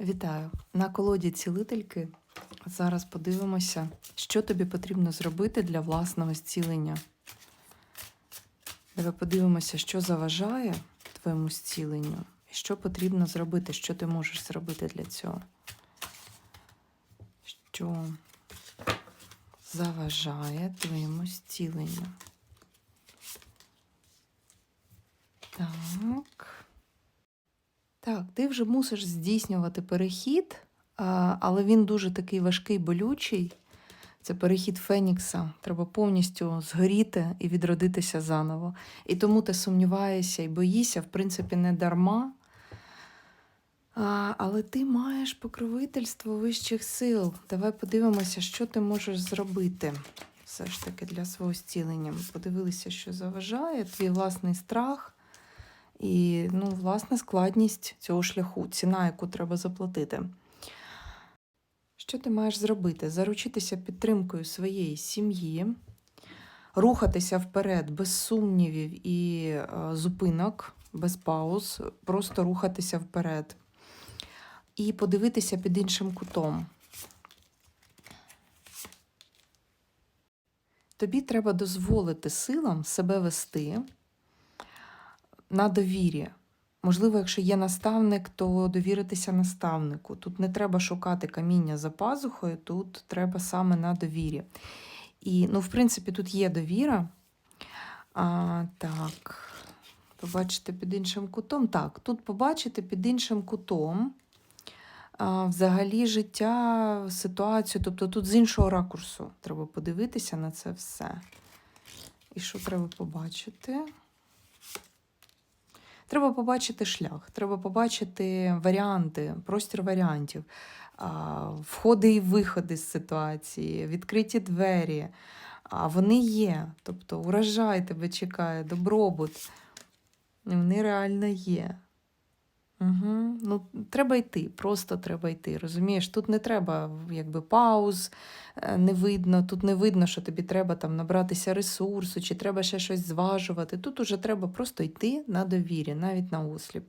Вітаю! На колоді цілительки. Зараз подивимося, що тобі потрібно зробити для власного зцілення. Давай подивимося, що заважає твоєму зціленню, що потрібно зробити, що ти можеш зробити для цього. Що заважає твоєму зціленню. Так. Так, ти вже мусиш здійснювати перехід, але він дуже такий важкий, болючий. Це перехід Фенікса. Треба повністю згоріти і відродитися заново. І тому ти сумніваєшся і боїшся, в принципі, не дарма. Але ти маєш покровительство вищих сил. Давай подивимося, що ти можеш зробити все ж таки для свого зцілення. Подивилися, що заважає, твій власний страх. І, ну, власне, складність цього шляху, ціна, яку треба заплатити. Що ти маєш зробити? Заручитися підтримкою своєї сім'ї, рухатися вперед без сумнівів і е, зупинок, без пауз, просто рухатися вперед. І подивитися під іншим кутом. Тобі треба дозволити силам себе вести на довір'я. Можливо, якщо є наставник, то довіритися наставнику. Тут не треба шукати каміння за пазухою, тут треба саме на довір'я. І, ну, в принципі, тут є довіра. А, Так, побачити під іншим кутом. Так, тут побачити під іншим кутом. А, Взагалі життя, ситуацію, тобто тут з іншого ракурсу треба подивитися на це все. І що треба побачити? Треба побачити шлях, треба побачити варіанти, простір варіантів, входи і виходи з ситуації, відкриті двері. А вони є. Тобто урожай тебе чекає, добробут. Вони реально є. Угу. Ну, треба йти, просто треба йти. Розумієш, тут не треба якби пауз, е, не видно, тут не видно, що тобі треба там набратися ресурсу, чи треба ще щось зважувати. Тут уже треба просто йти на довірі, навіть на осліп.